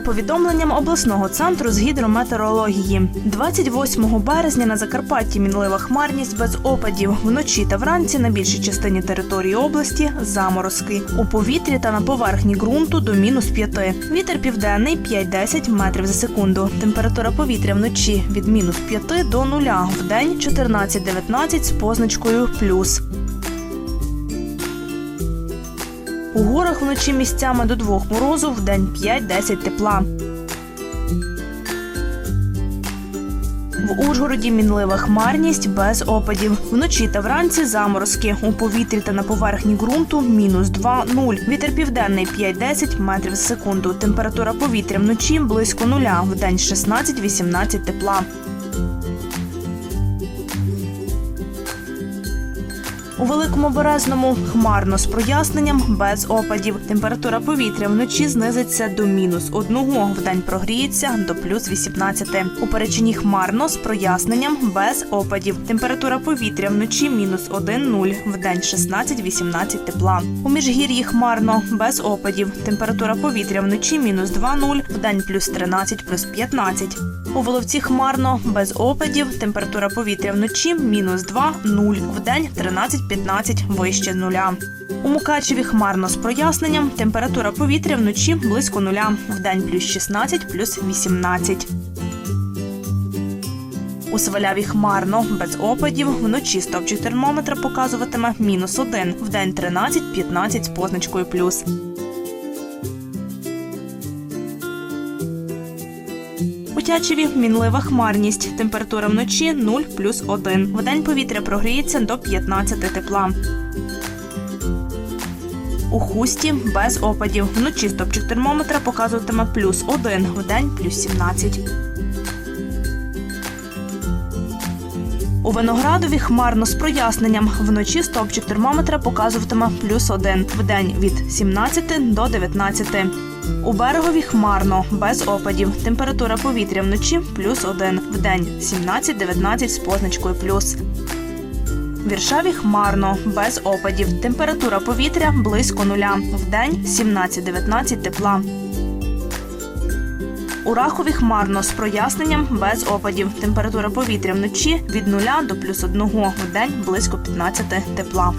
повідомленням обласного центру з гідрометеорології. 28 березня на Закарпатті мінлива хмарність без опадів. Вночі та вранці на більшій частині території області заморозки. У повітрі та на поверхні ґрунту до мінус 5. Вітер південний 5-10 метрів за секунду. Температура повітря вночі від мінус 5 до 0, вдень 14-19 з позначкою плюс. У горах вночі місцями до 2 морозу, вдень 5-10 тепла. В Ужгороді мінлива хмарність без опадів. Вночі та вранці заморозки. У повітрі та на поверхні ґрунту мінус 2-0. Вітер південний 5-10 метрів за секунду. Температура повітря вночі близько нуля. Вдень 16-18 тепла. У великому березному хмарно з проясненням без опадів. Температура повітря вночі знизиться до мінус одного. Вдень прогріється до плюс 18. У перечині хмарно з проясненням без опадів. Температура повітря вночі мінус 1,0, вдень 16-18 тепла. У міжгір'ї хмарно без опадів. Температура повітря вночі мінус 2,0, вдень плюс 13, плюс 15. У Воловці хмарно без опадів. Температура повітря вночі мінус 2,0, вдень 13, 15 вище нуля. У Мукачеві хмарно з проясненням. Температура повітря вночі близько нуля. Вдень плюс 16, плюс 18. У сваляві хмарно, без опадів. Вночі стовпчик термометра показуватиме мінус один. день 13-15 з позначкою плюс. У Тячеві мінлива хмарність. Температура вночі 0 плюс 1. Вдень повітря прогріється до 15 тепла. У хусті без опадів. Вночі стопчик термометра показуватиме плюс 1, вдень плюс 17. У Виноградові хмарно з проясненням. Вночі стопчик термометра показуватиме плюс 1, вдень від 17 до 19. У берегові хмарно, без опадів. Температура повітря вночі плюс 1, вдень 17-19 з позначкою плюс. Віршаві хмарно, без опадів. Температура повітря близько нуля. Вдень 17-19 тепла. У Рахові хмарно з проясненням без опадів. Температура повітря вночі від 0 до плюс 1, день близько 15 тепла.